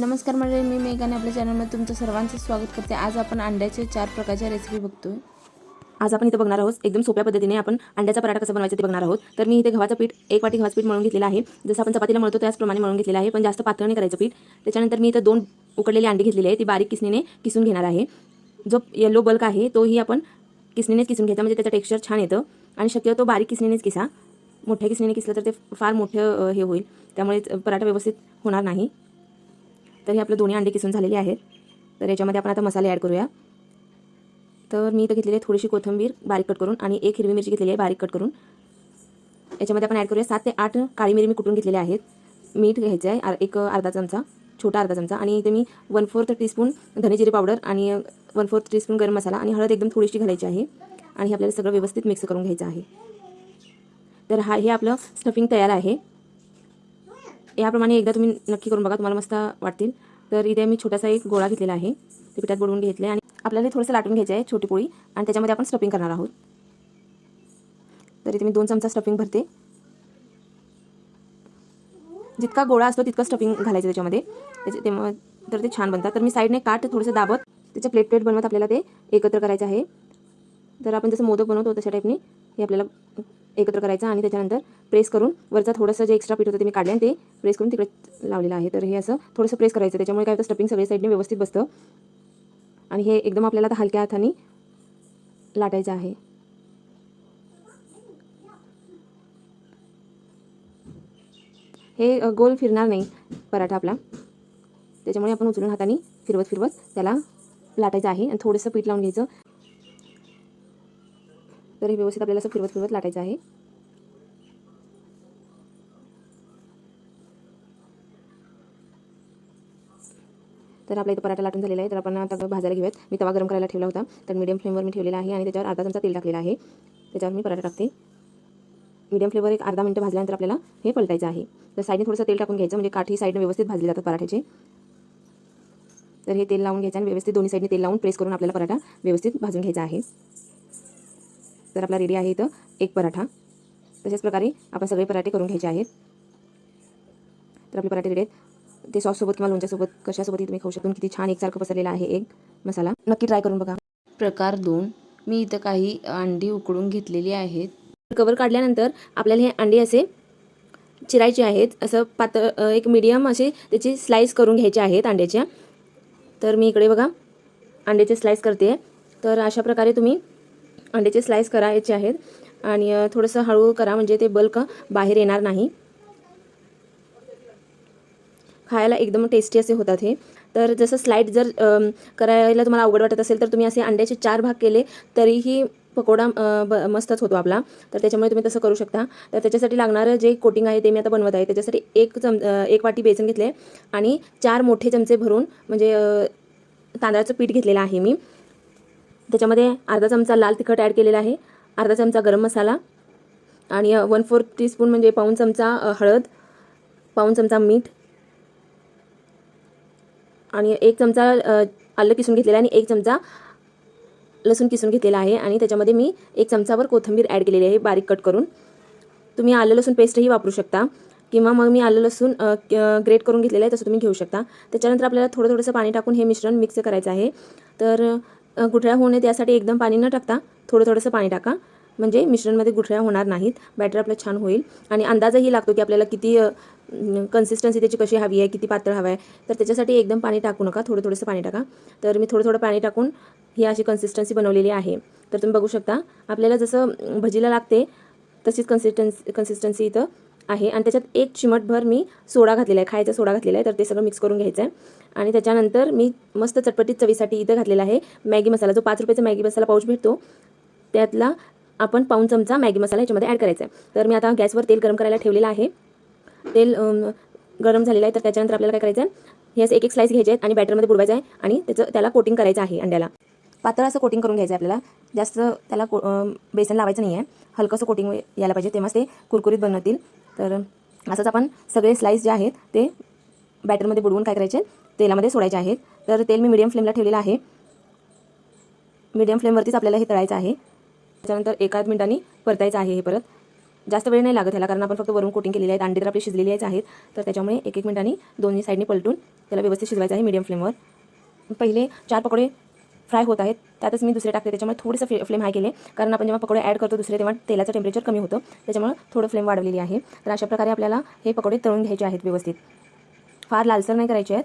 नमस्कार मंडळी मी मेघाने आपल्या चॅनलमध्ये तुमचं सर्वांचं स्वागत करते. आज आपण अंड्याचे चार प्रकारच्या रेसिपी बघतोय. आज आपण इथं बघणार आहोत एकदम सोप्या पद्धतीने आपण अंड्याचा पराठा कसा बनवायचा ते बघणार आहोत. तर मी इथे गव्हाचं पीठ एक वाटी गव्हाचं पीठ मळून घेतलेलं आहे. जसं आपण चपातीला मळतो त्याचप्रमाणे मळून घेतलेलं आहे. पण जास्त पातळ नाही करायचं पीठ. त्याच्यानंतर मी इथं दोन उकडलेली अंडी घेतलेली आहे. ती बारीक किसणीने किसून घेणार आहे. जो येलो बल्क आहे तोही आपण किसणीनेच किसून घ्यायचा. म्हणजे त्याचं टेक्स्चर छान येतं. आणि शक्यतो बारीक किसणीनेच किसा. मोठ्या किसणीने किसलं तर ते फार मोठं हे होईल. त्यामुळे पराठा व्यवस्थित होणार नाही. तर हे आपलं दोन्ही अंडे किसून झालेले आहेत. तर याच्यामध्ये आपण आता मसाले ॲड करूया. तर मी इथं घेतलेली आहे थोडीशी कोथिंबीर बारीक कट करून आणि एक हिरवी मिरची घेतलेली आहे बारीक कट करून. याच्यामध्ये आपण ॲड करूया सात ते आठ काळी मिरी मी कुटून घेतलेल्या आहेत. मीठ घ्यायचं आहे एक अर्धा चमचा छोटा अर्धा चमचा आणि इथे मी वन फोर्थ टीस्पून धनेजिरे पावडर आणि one fourth teaspoon garam masala आणि हळद एकदम थोडीशी घालायची आहे आणि हे आपल्याला सगळं व्यवस्थित मिक्स करून घ्यायचं आहे. तर हा हे आपलं स्टफिंग तयार आहे. याप्रमाणे एकदा तुम्ही नक्की करून बघा तुम्हाला मस्त वाटतील. तर इथे मी छोटासा एक गोळा घेतलेला आहे. ते पिठात बुडवून घेतले आणि आपल्याला थोडंसं लाटून घ्यायचं आहे छोटी पोळी. आणि त्याच्यामध्ये आपण स्टफिंग करणार आहोत. तर इथे मी दोन चमचा स्टफिंग भरते. जितका गोळा असतो तितकं स्टफिंग घालायचं त्याच्यामध्ये. त्याचे तेव्हा तर ते छान बनतात. तर मी साईडने काठ थोडंसं दाबत त्याच्या प्लेट प्लेट बनवत आपल्याला ते एकत्र करायचं आहे. तर आपण जसं मोदक बनवतो तशा टाईपने हे आपल्याला एकत्र करायचं आणि त्याच्यानंतर प्रेस करून वरचा थोडंसं जे एक्स्ट्रा पीठ होतं ते मी काढले आणि ते प्रेस करून तिकडे लावलेलं आहे. तर हे असं थोडंसं प्रेस करायचं. त्याच्यामुळे काय होतं स्टपिंग सगळ्या साईडने व्यवस्थित बसतं. आणि हे एकदम आपल्याला आता हलक्या हाताने लाटायचं आहे. हे गोल फिरणार नाही पराठा आपला. त्याच्यामुळे आपण उचलून हाताने फिरवत फिरवत त्याला लाटायचं आहे. आणि थोडंसं पीठ लावून घ्यायचं. तर हे व्यवस्थित आपल्याला असं फिरवत फिरवत लाटायचं आहे. तर आपला इथं पराठा लाटून झालेला आहे. तर आपण आता भाजायला घेऊयात. मी तवा गरम करायला ठेवला होता. तर मीडियम फ्लेमवर मी ठेवलेला आहे आणि त्याच्यावर अर्धा चमचा तेल टाकलेला आहे. त्याच्यावर मी पराठा टाकते. मीडियम फ्लेवर एक अर्धा मिनटं भाजल्यानंतर आपल्याला हे पलटायचं आहे. तर साईडने थोडंसं तेल टाकून घ्यायचं. म्हणजे काठी साईडने व्यवस्थित भाजले जातात पराठ्याचे. तर हे तेल लावून घ्यायचं आणि व्यवस्थित दोन्ही साईडने तेल लावून प्रेस करून आपल्याला पराठा व्यवस्थित भाजून घ्यायचा आहे. तर आपला रेडी आहे इथं एक पराठा. तशाच प्रकारे आपण सगळे पराठे करून घ्यायचे आहेत. तर आपले पराठे रेडी आहेत. ते सॉससोबत किंवा लोणच्यासोबत कशासोबतही तुम्ही खाऊ शकतो. किती छान एकसारखं पसरलेला आहे एक मसाला. नक्की ट्राय करून बघा. प्रकार दोन. मी इथं काही अंडी उकडून घेतलेली आहेत. कवर काढल्यानंतर आपल्याला हे अंडे असे चिरायचे आहेत. असं पातळ एक मीडियम असे त्याची स्लाईस करून घ्यायचे आहेत अंड्याच्या. तर मी इकडे बघा अंड्याचे स्लाईस करते. तर अशा प्रकारे तुम्ही अंड्याचे स्लाईस करायचे आहेत. आणि थोडंसं हळू करा म्हणजे ते बल्क बाहेर येणार नाही. खायला एकदम टेस्टी असे होतात हे. तर जसं स्लाईड जर करायला तुम्हाला अवघड वाटत असेल तर तुम्ही असे अंड्याचे चार भाग केले तरीही पकोडा ब मस्तच होतो आपला. तर त्याच्यामुळे तुम्ही तसं करू शकता. तर त्याच्यासाठी लागणारं जे कोटिंग आहे ते मी आता बनवत आहे. त्याच्यासाठी एक चम एक वाटी बेसन घेतले आणि चार मोठे चमचे भरून म्हणजे तांदळाचं पीठ घेतलेलं आहे मी. त्याच्यामध्ये अर्धा चमचा लाल तिखट ॲड केलेला आहे. अर्धा चमचा गरम मसाला आणि वन फोर्थ टीस्पून म्हणजे पाऊन चमचा हळद पाऊन चमचा मीठ आणि एक चमचा आलं किसून घेतलेला आहे आणि एक चमचा लसूण किसून घेतलेला आहे आणि त्याच्यामध्ये मी एक चमचावर कोथिंबीर ॲड केलेली आहे बारीक कट करून. तुम्ही आलं लसूण पेस्टही वापरू शकता किंवा मग मी आलं लसूण ग्रेट करून घेतलेलं आहे तसं तुम्ही घेऊ शकता. त्याच्यानंतर आपल्याला थोडं थोडंसं पाणी टाकून हे मिश्रण मिक्स करायचं आहे. तर गुठळ्या होऊ नये त्यासाठी एकदम पाणी न टाकता थोडं थोडंसं पाणी टाका. म्हणजे मिश्रणमध्ये गुठळ्या होणार नाहीत. बॅटर आपलं छान होईल. आणि अंदाजही लागतो की आपल्याला किती कन्सिस्टन्सी त्याची कशी हवी आहे किती पातळ हवं आहे. तर त्याच्यासाठी एकदम पाणी टाकू नका. थोडं थोडंसं पाणी टाका. तर मी थोडं थोडं पाणी टाकून ही अशी कन्सिस्टन्सी बनवलेली आहे. तर तुम्ही बघू शकता आपल्याला जसं भजीला लागते तशीच कन्सिस्टन्सी कन्सिस्टन्सी इथं आहे. आणि त्याच्यात एक चिमटभर मी सोडा घातलेला आहे. खायचा सोडा घातलेला आहे. तर ते सगळं मिक्स करून घ्यायचं आहे आणि त्याच्यानंतर मी मस्त चटपटीत चवीसाठी इथं घातलेला आहे मॅगी मसाला. जो पाच रुपयाचा मॅगी मसाला पाऊच भेटतो त्यातला आपण पाऊन चमचा मॅगी मसाला याच्यामध्ये ॲड करायचा आहे तर मी आता गॅसवर तेल गरम करायला ठेवलेलं आहे. तेल गरम झालेलं आहे तर त्याच्यानंतर आपल्याला काय करायचं आहे हे एक एक स्लाईस घ्यायचे आहेत आणि बॅटरमध्ये बुडवायचं आहे आणि त्याचं त्याला कोटिंग करायचं आहे अंड्याला. पातळ असं कोटिंग करून घ्यायचं आहे आपल्याला. जास्त त्याला को बेसन लावायचं नाही आहे हलकंसं कोटिंग यायला पाहिजे. तेव्हाच ते कुरकुरीत बनवतील. तर असंच आपण सगळे स्लाईस जे आहेत ते बॅटरमध्ये बुडवून काय करायचे? तेलामध्ये सोडायचे आहेत. तर तेल मी मिडियम फ्लेमला ठेवलेलं आहे. मिडियम फ्लेमवरतीच आपल्याला हे तळायचं आहे. त्याच्यानंतर एकाच मिनिटांनी परतायचं आहे हे परत. जास्त वेळ नाही लागत ह्याला कारण आपण फक्त वरून कोटिंग केलेली आहेत. अंडी तर आपली शिजलेली आहेत तर त्याच्यामुळे एक एक मिनिटांनी दोन्ही साईडने पलटून त्याला व्यवस्थित शिजवायचं आहे मीडियम फ्लेमवर पहिले चार पकोडे फ्राय होत आहेत. त्यातच मी दुसरे टाकते त्याच्यामुळे थोडंसं फ्ले फ्लेम हाय केले. कारण आपण जेव्हा पकोडे ॲड करतो दुसरे तेव्हा तेलाचं टेम्परेचर कमी होतं. त्याच्यामुळे थोडं फ्लेम वाढवलेली आहे. तर अशा प्रकारे आपल्याला हे पकोडे तळून घ्यायचे आहेत व्यवस्थित. फार लालसर नाही करायचे आहेत.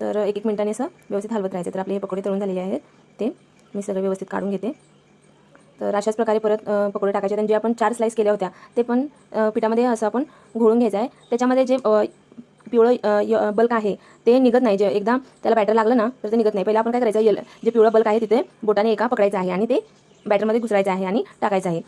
तर एक एक मिनटाने असं व्यवस्थित हलवत राहायचं. तर आपले हे पकोडे तळून झालेले आहेत ते. मी सगळं व्यवस्थित काढून घेते. तर अशाच प्रकारे परत पकोडे टाकायचे आणि जे आपण चार स्लाईस केल्या होत्या ते पण पिठामध्ये असं आपण घोळून घ्यायचं आहे. त्याच्यामध्ये जे पिवळं य- बल्क आहे ते निघत नाही. जे एकदा त्याला बॅटर लागलं ना तर ते निघत नाही. पहिला आपण काय करायचं यल जे पिवळं बल्क आहे तिथे बोटाने एका पकडायचं आहे आणि ते बॅटरमध्ये घुसरायचं आहे आणि टाकायचं आहे.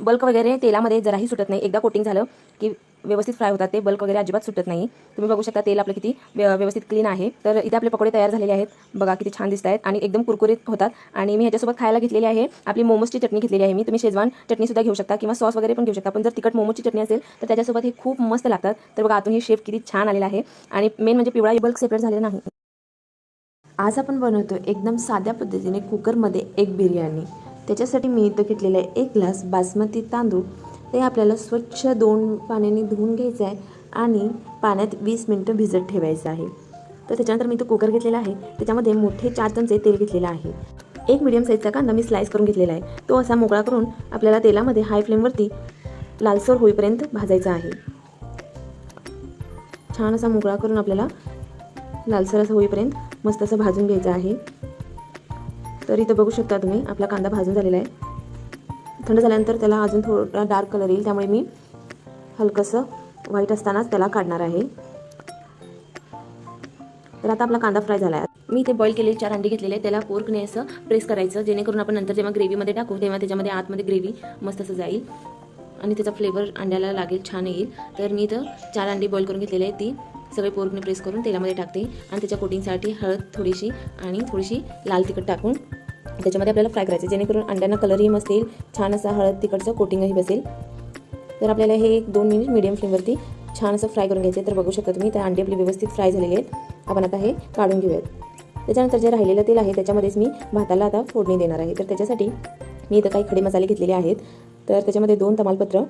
बल्क वगैरे तेलामध्ये जराही सुटत नाही. एकदा कोटिंग झालं की व्यवस्थित फ्राय होतात ते बल्क वगैरे अजिबात सुटत नाही. तुम्ही बघू शकता तेल आपलं किती व्य- व्यवस्थित क्लीन आहे. तर इथे आपले पकोडे तयार झालेले आहेत. बघा किती छान दिसत आहेत आणि एकदम कुरकुरीत होतात. आणि मी ह्याच्यासोबत खायला घेतलेली आहे. आपली मोमोजची चटणी घेतलेली आहे मी. तुम्ही शेजवान चटणीसुद्धा घेऊ शकता किंवा सॉस वगैरे पण घेऊ शकता. पण जर तिखट मोमोची चटणी असेल तर त्याच्यासोबत हे खूप मस्त लागतात. तर बघा आतून हे शेप किती छान आलेला आहे. आणि मेन म्हणजे पिवळा बल्क सेपरेट झालेला नाही. आज आपण बनवतो एकदम साध्या पद्धतीने कुकरमध्ये एक बिर्याणी. त्याच्यासाठी मी इथं घेतलेलं आहे एक ग्लास बासमती तांदूळ ते आपल्याला स्वच्छ दोन पाण्याने धुवून घ्यायचं आहे आणि पाण्यात वीस मिनटं भिजत ठेवायचं आहे. तर त्याच्यानंतर मी तो कुकर घेतलेला आहे. त्याच्यामध्ये मोठे चार चमचे तेल घेतलेलं आहे. एक मिडियम साईजचा कांदा मी स्लाईस करून घेतलेला आहे. तो असा मोकळा करून आपल्याला तेलामध्ये हाय फ्लेमवरती लालसर होईपर्यंत भाजायचा आहे. छान असा मोकळा करून आपल्याला लालसर असं होईपर्यंत मस्त असं भाजून घ्यायचं आहे. तर इथं बघू शकता तुम्ही आपला कांदा भाजून झालेला आहे. थंड झाल्यानंतर त्याला अजून थोडा डार्क कलर येईल त्यामुळे मी हलकंसं व्हाईट असतानाच त्याला काढणार आहे. तर आता आपला कांदा फ्राय झाला आहे मी इथे बॉईल केलेले चार अंडी घेतलेले त्याला पोर्कने असं प्रेस करायचं जेणेकरून आपण नंतर जेव्हा ग्रेव्हीमध्ये टाकू तेव्हा त्याच्यामध्ये आतमध्ये ग्रेव्ही मस्त असं जाईल. आणि त्याचा फ्लेवर अंड्याला लागेल छान येईल. तर मी इथं चार अंडी बॉईल करून घेतलेली आहे ती सगळे पोर्कने प्रेस करून तेलामध्ये टाकते. आणि त्याच्या कोटिंगसाठी हळद थोडीशी आणि थोडीशी लाल तिखट टाकून त्याच्यामध्ये आपल्याला फ्राय करायचं जेणेकरून अंड्यांना कलरही मस्त येईल. छान असा हळद तिकडचं कोटिंगही बसेल. तर आपल्याला हे एक दोन मिनिट मीडियम फ्लेमवरती छान असं फ्राय करून घ्यायचे तर बघू शकता तुम्ही त्या अंडे आपले व्यवस्थित फ्राय झालेले आहेत. आपण आता हे काढून घेऊयात. त्याच्यानंतर जे राहिलेलं तेल आहे त्याच्यामध्येच मी भाताला आता फोडणी देणार आहे. तर त्याच्यासाठी मी इथं काही खडे मसाले घेतलेले आहेत. तर त्याच्यामध्ये दोन तमालपत्र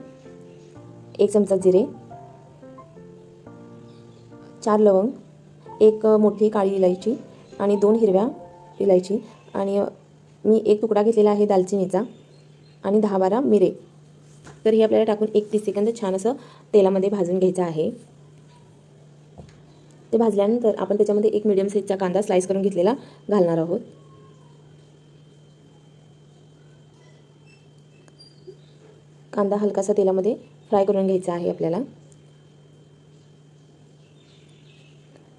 एक चमचा जिरे चार लवंग एक मोठी काळी इलायची आणि दोन हिरव्या इलायची आणि मी एक तुकडा घेतलेला आहे दालचिनीचा आणि दहा बारा मिरे. तर हे आपल्याला टाकून एक तीस सेकंद छान असं तेलामध्ये भाजून घ्यायचं आहे. ते भाजल्यानंतर आपण त्याच्यामध्ये एक मिडियम साईजचा कांदा स्लाईस करून घेतलेला घालणार आहोत. कांदा हलकासा तेलामध्ये फ्राय करून घ्यायचा आहे आपल्याला.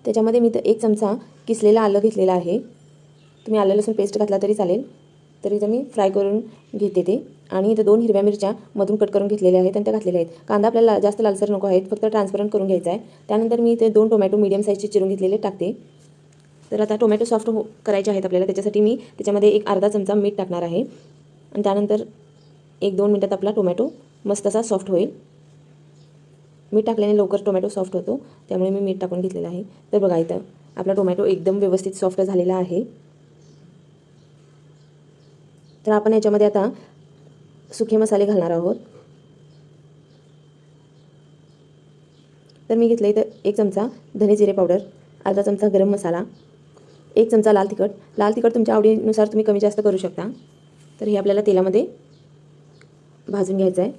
त्याच्यामध्ये मी तर एक चमचा किसलेला आलं घेतलेला आहे. तुम्ही आलं लसूण पेस्ट घातला तरी चालेल. तरी इथं मी फ्राय करून घेते ते. आणि इथं दोन हिरव्या मिरच्या मधून कट करून घेतलेल्या आहेत आणि त्या घातलेल्या आहेत. कांदा आपल्याला जास्त लालसर नको आहेत फक्त ट्रान्सपरंट करून घ्यायचा आहे. त्यानंतर मी इथे दोन टोमॅटो मीडियम साईजचे चिरून घेतलेले टाकते. तर आता टोमॅटो सॉफ्ट हो करायचे आहेत आपल्याला. त्याच्यासाठी मी त्याच्यामध्ये एक अर्धा चमचा मीठ टाकणार आहे. आणि त्यानंतर एक दोन मिनटात आपला टोमॅटो मस्त असा सॉफ्ट होईल. मीठ टाकल्याने लवकर टोमॅटो सॉफ्ट होतो. त्यामुळे मी मीठ टाकून घेतलेलं आहे. तर बघा इथं आपला टोमॅटो एकदम व्यवस्थित सॉफ्ट झालेला आहे. तर आपण याच्यामध्ये आता सुखे मसाले घालणार आहोत. तर मी घेतलं इथं एक चमचा धने जिरे पावडर अर्धा चमचा गरम मसाला एक चमचा लाल तिखट. लाल तिखट तुमच्या आवडीनुसार तुम्ही कमी जास्त करू शकता. तर हे आपल्याला तेलामध्ये भाजून घ्यायचं आहे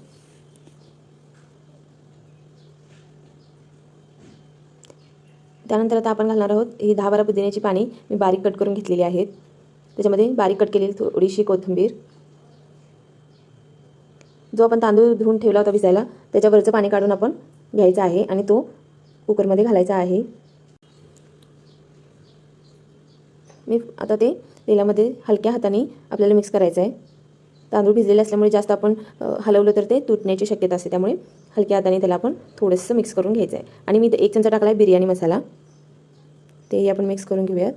त्यानंतर आता आपण घालणार आहोत ही दहा बारा पुदिन्याची पाणी मी बारीक कट करून घेतलेली आहेत. त्याच्यामध्ये बारीक कट केलेली थोडीशी कोथिंबीर. जो आपण तांदूळ धुवून ठेवला होता भिजायला त्याच्यावरचं पाणी काढून आपण घ्यायचा आहे आणि तो कुकरमध्ये घालायचा आहे. मी आता ते तेलामध्ये हलक्या हाताने आपल्याला मिक्स करायचं आहे. तांदूळ भिजलेले असल्यामुळे जास्त आपण हलवलं तर ते तुटण्याची शक्यता असते. त्यामुळे हलक्या हाताने त्याला आपण थोडंसं मिक्स करून घ्यायचं आहे. आणि मी एक चमचा टाकला आहे बिर्याणी मसाला. तेही आपण मिक्स करून घेऊयात.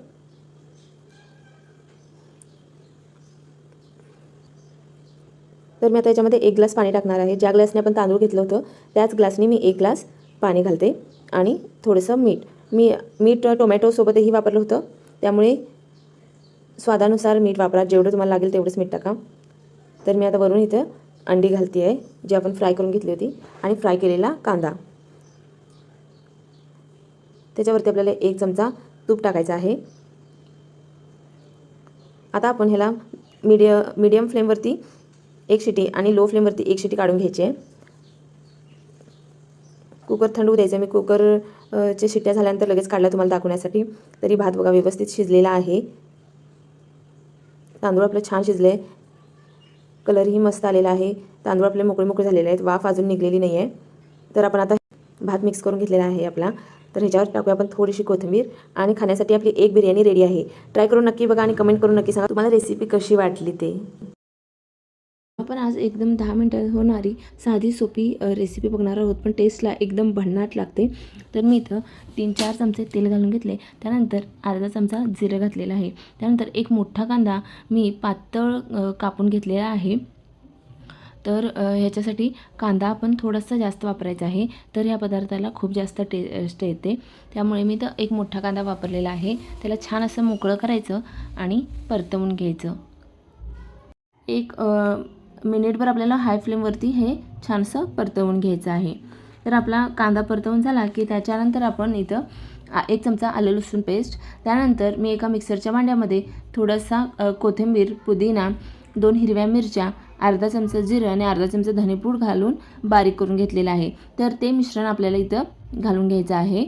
तर मी आता याच्यामध्ये एक ग्लास पाणी टाकणार आहे. ज्या ग्लासने आपण तांदूळ घेतलं होतं त्याच ग्लासने मी एक ग्लास पाणी घालते आणि थोडंसं मीठ. मी मीठ टोमॅटोसोबतही वापरलं होतं. त्यामुळे स्वादानुसार मीठ वापरा. जेवढं तुम्हाला लागेल तेवढंच मीठ टाका. तर मी आता वरून इथं अंडी घालते आहे जी आपण फ्राय करून घेतली होती. आणि फ्राय केलेला कांदा. त्याच्यावरती आपल्याला एक चमचा तूप टाकायचं आहे. आता आपण ह्याला मीडिय मीडियम फ्लेमवरती एक शिटी आणि लो फ्लेमवरती एक शिटी काढून घ्यायची आहे. कुकर थंड होऊ द्यायचं मी कुकर शिट्ट्या झाल्यानंतर लगेच काढला तुम्हाला दाखवण्यासाठी. तरी भात बघा व्यवस्थित शिजलेला आहे. तांदूळ आपलं छान शिजले कलरही मस्त आलेला आहे. तांदूळ आपले मोकळे मोकळे झालेले आहेत. वाफ अजून निघलेली नाही आहे तर आपण आता भात मिक्स करून घेतलेला आहे आपला. तर ह्याच्यावर टाकूया आपण थोडीशी कोथिंबीर आणि खाण्यासाठी आपली एक बिर्याणी रेडी आहे. ट्राय करून नक्की बघा आणि कमेंट करून नक्की सांगा तुम्हाला रेसिपी कशी वाटली ते. आपण आज एकदम दहा मिनटात होणारी साधी सोपी रेसिपी बघणार आहोत पण टेस्टला एकदम भन्नाट लागते. तर मी इथं तीन चार चमचे तेल घालून घेतले. त्यानंतर अर्धा चमचा जिरं घातलेला आहे. त्यानंतर एक मोठा कांदा मी पातळ कापून घेतलेला आहे. तर ह्याच्यासाठी कांदा आपण थोडासा जास्त वापरायचा आहे. तर या पदार्थाला खूप जास्त टेस्ट येते. त्यामुळे मी तर एक मोठा कांदा वापरलेला आहे. त्याला छान असं मोकळं करायचं आणि परतवून घ्यायचं. एक मिनिटभर आपल्याला हाय फ्लेमवरती हे छानसं परतवून घ्यायचं आहे. तर आपला कांदा परतवून झाला की त्याच्यानंतर आपण इथं एक चमचा आलं लसूण पेस्ट त्यानंतर मी एका मिक्सरच्या भांड्यामध्ये थोडासा कोथिंबीर पुदिना दोन हिरव्या मिरच्या अर्धा चमचा जिरं आणि अर्धा चमचा धनेपूड घालून बारीक करून घेतलेलं आहे. तर ते मिश्रण आपल्याला इथं घालून घ्यायचं आहे.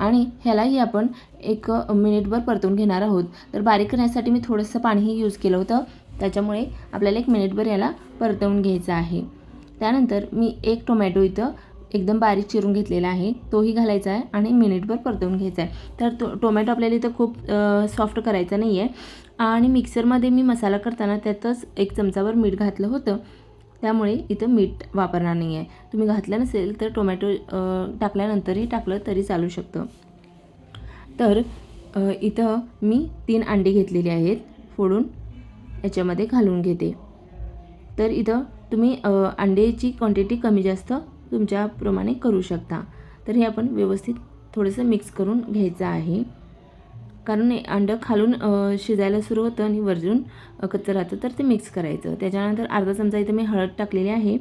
आणि ह्यालाही आपण एक मिनिटभर परतवून घेणार आहोत. तर बारीक करण्यासाठी मी थोडंसं पाणीही यूज केलं होतं. त्याच्यामुळे आपल्याला एक मिनिटभर याला परतवून घ्यायचं आहे. त्यानंतर मी एक टोमॅटो इथं एकदम बारीक चिरून घेतलेला आहे. तोही घालायचा आहे आणि मिनिटभर परतवून घ्यायचा आहे. तर तो टोमॅटो आपल्याला इथं खूप सॉफ्ट करायचा नाही आहे आणि मिक्सरमध्ये मी मसाला करताना त्यातच एक चमचावर मीठ घातलं होतं. त्यामुळे इथं मीठ वापरणार नाही आहे तुम्ही घातलं नसेल तर टोमॅटो टाकल्यानंतरही टाकलं तरी चालू शकतं. तर इथं मी तीन अंडी घेतलेली आहेत. फोडून याच्यामध्ये घालून घेते. तर इथं तुम्ही अंड्याची क्वांटिटी कमी जास्त तुमच्याप्रमाणे करू शकता. तर हे आपण व्यवस्थित थोडंसं मिक्स करून घ्यायचं आहे. कारण हे अंडं खालून शिजायला सुरू होतं आणि वरजून कच्चं राहतं तर ते मिक्स करायचं. त्याच्यानंतर अर्धा चमचा इथं मी हळद टाकलेली आहे.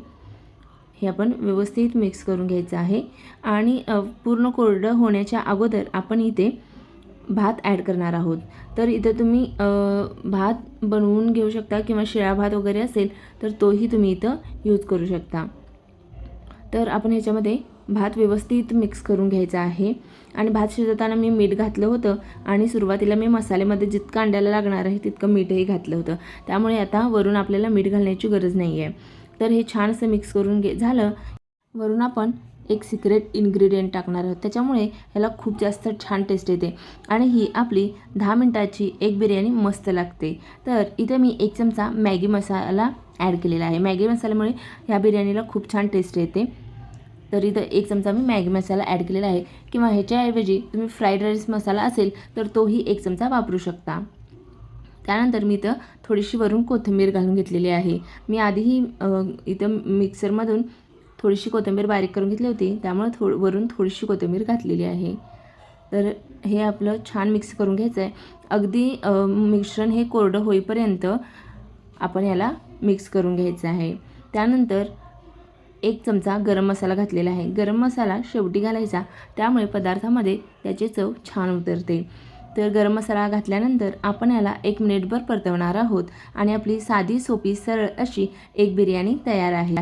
हे आपण व्यवस्थित मिक्स करून घ्यायचं आहे. आणि पूर्ण कोरडं होण्याच्या अगोदर आपण इथे भात ॲड करणार आहोत. तर इथं तुम्ही भात बनवून घेऊ शकता किंवा शिळा भात वगैरे असेल तर तोही तुम्ही इथं यूज करू शकता. तर आपण ह्याच्यामध्ये भात व्यवस्थित मिक्स करून घ्यायचा आहे. आणि भात शिजवताना मी मीठ घातलं होतं आणि सुरुवातीला मी मसाल्यामध्ये जितकं अंड्याला लागणार आहे तितकं मीठही घातलं होतं. त्यामुळे आता वरून आपल्याला मीठ घालण्याची गरज नाही आहे तर हे छान असं मिक्स करून घे झालं. वरून आपण एक सिक्रेट इन्ग्रेडियंट टाकणार आहोत. त्याच्यामुळे ह्याला खूप जास्त छान टेस्ट येते. आणि ही आपली दहा मिनटाची एक बिर्याणी मस्त लागते. तर इथे मी एक चमचा मॅगी मसाला ॲड केलेला आहे. मॅगी मसाल्यामुळे ह्या बिर्याणीला खूप छान टेस्ट येते. तर इथं एक चमचा मी मॅगी मसाला ॲड केलेला आहे. किंवा ह्याच्याऐवजी तुम्ही फ्राईड राईस मसाला असेल तर तोही एक चमचा वापरू शकता. त्यानंतर मी इथं थोडीशी वरून कोथिंबीर घालून घेतलेली आहे. मी आधीही इथं मिक्सरमधून थोडीशी कोथिंबीर बारीक करून घेतली होती. त्यामुळे थो वरून थोडीशी कोथिंबीर घातलेली आहे. तर हे आपलं छान मिक्स करून घ्यायचं आहे अगदी मिश्रण हे कोरडं होईपर्यंत आपण याला मिक्स करून घ्यायचं आहे. त्यानंतर एक चमचा गरम मसाला घातलेला आहे. गरम मसाला शेवटी घालायचा. त्यामुळे पदार्थामध्ये त्याची चव छान उतरते. तर गरम मसाला घातल्यानंतर आपण याला एक मिनिटभर परतवणार आहोत आणि आपली साधी सोपी सरळ अशी एक बिर्याणी तयार आहे.